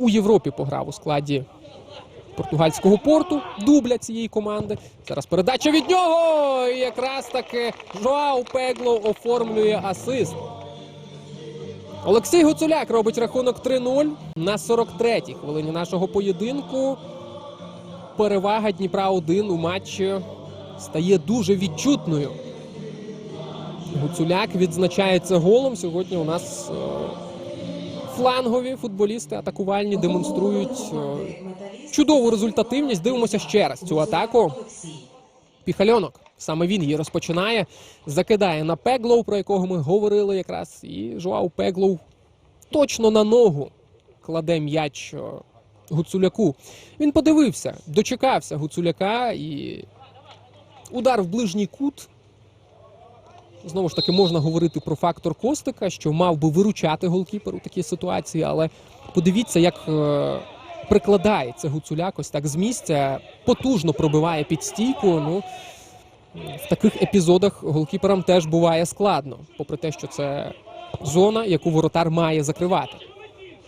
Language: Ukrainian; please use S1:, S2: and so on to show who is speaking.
S1: у Європі пограв у складі португальського порту, дубля цієї команди. Зараз передача від нього. І якраз таки Жоау Пегло оформлює асист. Олексій Гуцуляк робить рахунок 3-0 на 43-й хвилині нашого поєдинку. Перевага Дніпра 1 у матчі стає дуже відчутною. Гуцуляк відзначається голом. Сьогодні у нас е, флангові футболісти атакувальні демонструють е, чудову результативність. Дивимося ще раз цю атаку. Піхальонок. Саме він її розпочинає, закидає на Пеглоу, про якого ми говорили якраз. І Жуау Пеглоу точно на ногу кладе м'яч е, Гуцуляку. Він подивився, дочекався Гуцуляка і удар в ближній кут. Знову ж таки, можна говорити про фактор Костика, що мав би виручати голкіпер у такій ситуації, але подивіться, як е, прикладається Гуцуляк ось так з місця, потужно пробиває під стійку. Ну, в таких епізодах голкіперам теж буває складно, попри те, що це зона, яку воротар має закривати.